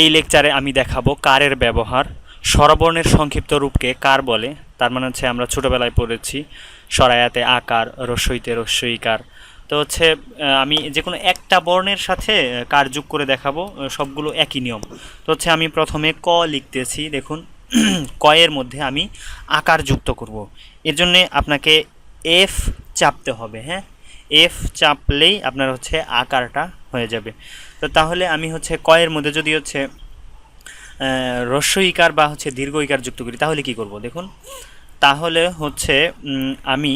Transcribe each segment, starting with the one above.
এই লেকচারে আমি দেখাবো কারের ব্যবহার। স্বরবর্ণের সংক্ষিপ্ত রূপকে কার বলে? তার মানে হচ্ছে আমরা ছোটোবেলায় পড়েছি সরায়াতে আকার রস্বইতে রস্বইকার। তো হচ্ছে আমি যে কোনো একটা বর্ণের সাথে কার যোগ করে দেখাবো সবগুলো একই নিয়ম। তো হচ্ছে আমি প্রথমে ক লিখতেছি, দেখুন, কয়ের মধ্যে আমি আকার যুক্ত করব। এর জন্যে আপনাকে এফ চাপতে হবে হ্যাঁ? এফ চাপলেই আপনার হচ্ছে আকারটা হয়ে যাবে। তো তাহলে আমি হচ্ছে কয়ের মধ্যে যদি হচ্ছে হ্রস্ব ইকার বা হচ্ছে দীর্ঘ ইকার যুক্ত করি, তাহলে কি করব? দেখুন, তাহলে হচ্ছে আমি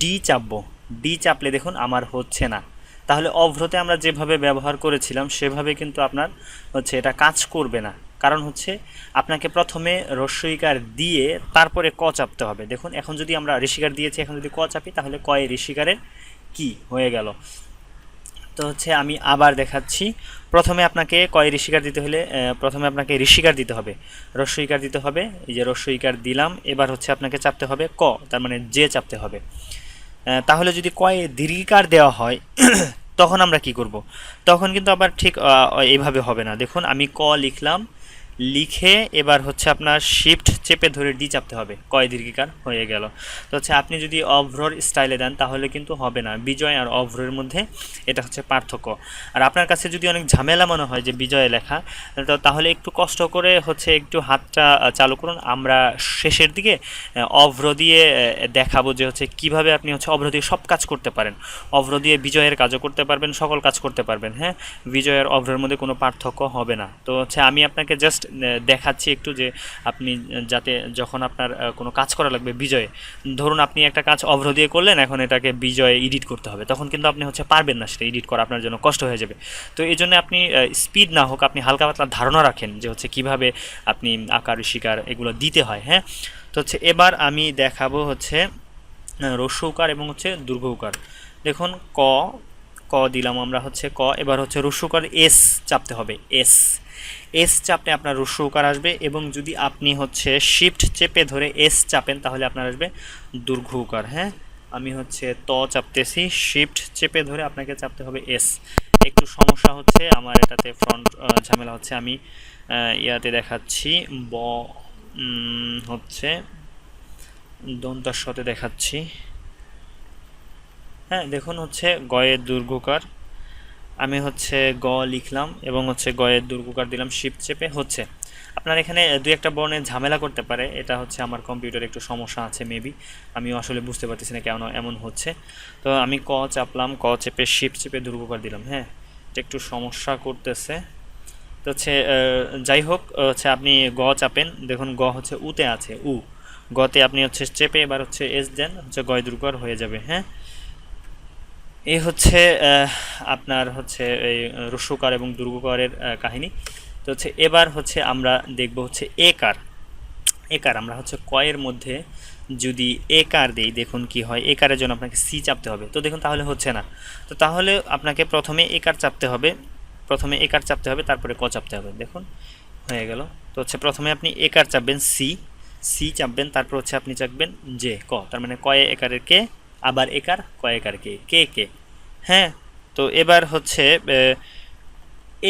ডি চাপবো। ডি চাপলে দেখুন আমার হচ্ছে না। তাহলে অভ্রতে আমরা যেভাবে ব্যবহার করেছিলাম, সেভাবে কিন্তু আপনার হচ্ছে এটা কাজ করবে না। কারণ হচ্ছে, আপনাকে প্রথমে রস্যইকার দিয়ে তারপরে ক চাপতে হবে। দেখুন, এখন যদি আমরা ঋষিকার দিয়েছি, এখন যদি ক চাপি, তাহলে কয়ে ঋষিকারের কি হয়ে গেল? তো হচ্ছে আমি আবার দেখাচ্ছি। প্রথমে আপনাকে কয় ঋষিকার দিতে হলে প্রথমে আপনাকে ঋষিকার দিতে হবে। রস্যইকার দিতে হবে, এই যে রস্যইকার দিলাম, এবার হচ্ছে আপনাকে চাপতে হবে ক, তার মানে যে চাপতে হবে। তাহলে যদি কয়ে দীর্ঘিকার দেওয়া হয়, তখন আমরা কি করব? তখন কিন্তু আবার ঠিক এইভাবে হবে না। দেখুন, আমি ক লিখলাম লিখে এবার হচ্ছে আপনার শিফট চেপে ধরে ডি চাপতে হবে। কয় দীর্ঘিকার? হয়ে গেল। তো হচ্ছে আপনি যদি অভ্রর স্টাইলে দেন, তাহলে কিন্তু হবে না। বিজয় আর অভ্রের মধ্যে এটা হচ্ছে পার্থক্য। আর আপনার কাছে যদি অনেক ঝামেলা মনে হয় যে বিজয়ে লেখা, তো তাহলে একটু কষ্ট করে হচ্ছে একটু হাতটা চালু করুন। আমরা শেষের দিকে অভ্র দিয়ে দেখাবো যে হচ্ছে কীভাবে আপনি হচ্ছে অভ্র দিয়ে সব কাজ করতে পারেন। অভ্র দিয়ে বিজয়ের কাজও করতে পারবেন, সকল কাজ করতে পারবেন হ্যাঁ? বিজয়ের অভ্রের মধ্যে কোনো পার্থক্য হবে না। তো হচ্ছে আমি আপনাকে জাস্ট দেখাচ্ছি একটু যে আপনি যাতে যখন আপনার কোনো কাজ করা লাগবে বিজয়ে, ধরুন আপনি একটা কাজ অভ্র দিয়ে করলেন, এখন এটাকে বিজয়ে এডিট করতে হবে। তখন কিন্তু আপনি হচ্ছে পারবেন না সেটা এডিট করা, আপনার জন্য কষ্ট হয়ে যাবে। তো এই জন্য আপনি স্পিড না হোক, আপনি হালকা পাতলা ধারণা রাখেন যে হচ্ছে কীভাবে আপনি আকার, শিকার এগুলো দিতে হয় হ্যাঁ? তো হচ্ছে এবার আমি দেখাবো হচ্ছে রস্য উকার এবং হচ্ছে দুর্গৌকার দেখুন, ক ক দিলাম আমরা হচ্ছে ক, এবার হচ্ছে রস্যৌকার এস চাপতে হবে, এস। এস চাপলে আপনার রস্যৌকার আসবে এবং যদি আপনি হচ্ছে শিফট চেপে ধরে এস চাপেন তাহলে আপনার আসবে দুর্ঘৌকার হ্যাঁ? আমি হচ্ছে ত চাপতেছি, শিফট চেপে ধরে আপনাকে চাপতে হবে এস। একটু সমস্যা হচ্ছে, আমার এটাতে ফ্রন্ট ঝামেলা হচ্ছে, আমি ইয়াতে দেখাচ্ছি, ব হচ্ছে দন্তার সাথে দেখাচ্ছি। হ্যাঁ দেখুন হচ্ছে গয়ের দুর্গকার আমি হচ্ছে গ লিখলাম এবং হচ্ছে গয়ের দুর্গকার দিলাম শিপ চেপে। হচ্ছে, আপনার এখানে দুই একটা বর্ণের ঝামেলা করতে পারে। এটা হচ্ছে আমার কম্পিউটারে একটু সমস্যা আছে মেবি আমি আসলে বুঝতে পারতেছি না কেন এমন হচ্ছে। তো আমি ক চাপলাম, ক চেপে শিপ চেপে দুর্গকার দিলাম হ্যাঁ। এটা একটু সমস্যা করতেছে। তো হচ্ছে যাই হোক হচ্ছে আপনি গ চাপেন। দেখুন, গ হচ্ছে উতে আছে, উ। গতে আপনি হচ্ছে চেপে এবার হচ্ছে এস দেন, হচ্ছে গয় দুর্গর হয়ে যাবে হ্যাঁ। এই হচ্ছে আপনার হচ্ছে এই রস্যকার এবং দুর্গকারের কাহিনী। তো হচ্ছে এবার হচ্ছে আমরা দেখব হচ্ছে একার একার আমরা হচ্ছে কয়ের মধ্যে যদি একার দেই, দেখুন কি হয়। একারের জন্য আপনাকে সি চাপতে হবে। তো দেখুন, তাহলে হচ্ছে না। তো তাহলে আপনাকে প্রথমে একার চাপতে হবে। প্রথমে একার চাপতে হবে, তারপরে ক চাপতে হবে। দেখুন, হয়ে গেল। তো হচ্ছে প্রথমে আপনি একার চাপবেন সি। সি চাপবেন, তারপর হচ্ছে আপনি চাপবেন জে, ক। তার মানে কয়ে একারের কে? আবার একার কয়েকার কে। কে কে? হ্যাঁ তো এবার হচ্ছে,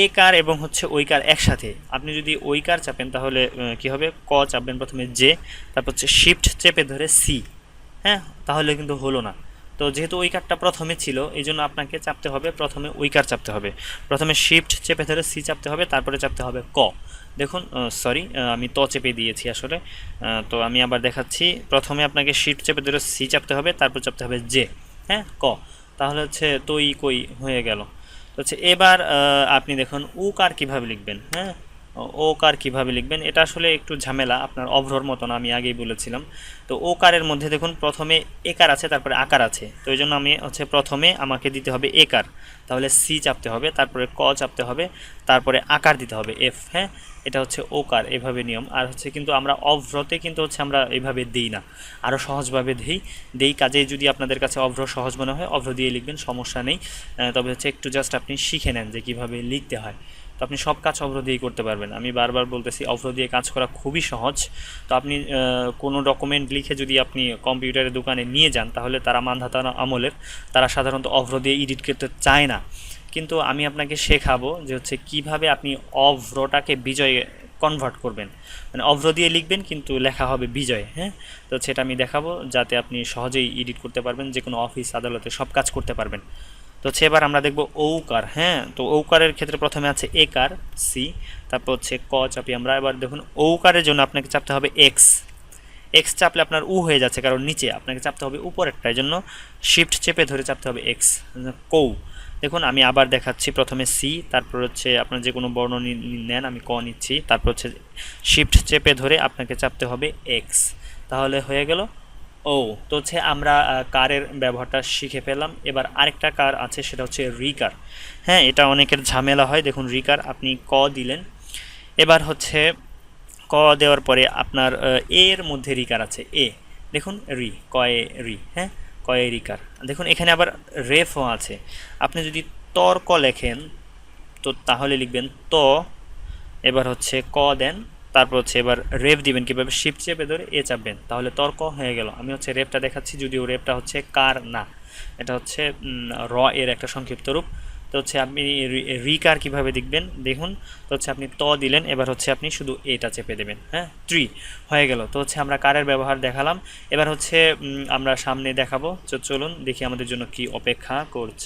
এ কার এবং হচ্ছে ওই কার একসাথে। আপনি যদি ওই কার চাপেন, তাহলে কি হবে? ক চাপবেন প্রথমে জে তারপর হচ্ছে শিফট চেপে ধরে সি হ্যাঁ তাহলে কিন্তু হলো না। তো যেহেতু ওই কারটা প্রথমে ছিল এই জন্য আপনাকে চাপতে হবে। প্রথমে ওই কার চাপতে হবে। প্রথমে শিফট চেপে ধরে সি চাপতে হবে, তারপরে চাপতে হবে ক। দেখুন সরি আমি ত চেপে দিয়েছি আসলে। তো আমি আবার দেখাচ্ছি। প্রথমে আপনাকে শিফট চেপে ধরে সি চাপতে হবে, তারপর চাপতে হবে জে হ্যাঁ ক। তাহলে হচ্ছে তৈ কই হয়ে গেল। তো হচ্ছে এবার আপনি দেখুন, উ কার কীভাবে লিখবেন? হ্যাঁ ও কার কীভাবে লিখবেন? এটা আসলে একটু ঝামেলা, আপনার অভ্রর মতন আমি আগেই বলেছিলাম। তো ও কারের মধ্যে দেখুন, প্রথমে একার আছে, তারপরে আকার আছে। তো এই জন্য আমি হচ্ছে প্রথমে আমাকে দিতে হবে একার তাহলে সি চাপতে হবে, তারপরে ক চাপতে হবে, তারপরে আকার দিতে হবে, এফ হ্যাঁ? এটা হচ্ছে ওকার এভাবে নিয়ম। আর হচ্ছে কিন্তু আমরা অভ্রতে কিন্তু হচ্ছে আমরা এভাবে দিই না আরও সহজভাবে দিই। দেই কাজে যদি আপনাদের কাছে অভ্র সহজ মনে হয়, অভ্র দিয়ে লিখবেন, সমস্যা নেই। তবে হচ্ছে একটু জাস্ট আপনি শিখে নেন যে কীভাবে লিখতে হয়। তো আপনি সব কাজ অভ্র দিয়েই করতে পারবেন। আমি বারবার বলতেছি অভ্র দিয়ে কাজ করা খুবই সহজ। তো আপনি কোনো ডকুমেন্ট লিখে যদি আপনি কম্পিউটারের দোকানে নিয়ে যান, তাহলে তারা মানধাতা আমলের, তারা সাধারণত অভ্র দিয়ে এডিট করতে চায় না। কিন্তু আমি আপনাকে শেখাবো যে হচ্ছে কীভাবে আপনি অভ্রটাকে বিজয়ে কনভার্ট করবেন। মানে অভ্র দিয়ে লিখবেন, কিন্তু লেখা হবে বিজয় হ্যাঁ? তো সেটা আমি দেখাবো, যাতে আপনি সহজেই এডিট করতে পারবেন যে কোনো অফিস আদালতে সব কাজ করতে পারবেন। তো হচ্ছে এবার আমরা দেখব ঔকার হ্যাঁ? তো ঔকারের ক্ষেত্রে প্রথমে আছে একার সি তারপর হচ্ছে ক চাপি আমরা এবার দেখুন ঔকারের জন্য আপনাকে চাপতে হবে এক্স এক্স চাপলে আপনার উ হয়ে যাচ্ছে কারণ নিচে, আপনাকে চাপতে হবে উপরেরটা এই জন্য শিফট চেপে ধরে চাপতে হবে এক্স কৌ। দেখুন আমি আবার দেখাচ্ছি প্রথমে সি তারপর হচ্ছে আপনার যে কোনো বর্ণ নেন, আমি ক নিচ্ছি, তারপর হচ্ছে শিফট চেপে ধরে আপনাকে চাপতে হবে এক্স তাহলে হয়ে গেল ও, তো হচ্ছে আমরা কারের ব্যবহারটা শিখে পেলাম এবার আরেকটা কার আছে, সেটা হচ্ছে রিকার। হ্যাঁ এটা অনেকের ঝামেলা হয়। দেখুন, রিকার আপনি ক দিলেন। এবার হচ্ছে ক দেওয়ার পরে আপনার এর মধ্যে রিকার আছে। এ, দেখুন, রি, কয়ে রি হ্যাঁ কয়ে রিকার। দেখুন, এখানে আবার রেফও আছে। আপনি যদি তর্ক লেখেন, তো তাহলে লিখবেন ত। এবার হচ্ছে ক দেন। তারপর হচ্ছে এবার রেপ দিবেন কীভাবে? শিফট চেপে ধরে এ চাপবেন। তাহলে তর্ক হয়ে গেল। আমি হচ্ছে রেপটা দেখাচ্ছি, যদিও রেপটা হচ্ছে কার না। এটা হচ্ছে র এর একটা সংক্ষিপ্ত রূপ। তো হচ্ছে আপনি রিকার কীভাবে দেখবেন? দেখুন। তো হচ্ছে আপনি ত দিলেন, এবার হচ্ছে আপনি শুধু এটা চেপে দেবেন। হ্যাঁ? ট্রি হয়ে গেল। তো হচ্ছে আমরা কারের ব্যবহার দেখালাম। এবার হচ্ছে আমরা সামনে দেখাবো। চলুন দেখি আমাদের জন্য কি অপেক্ষা করছে।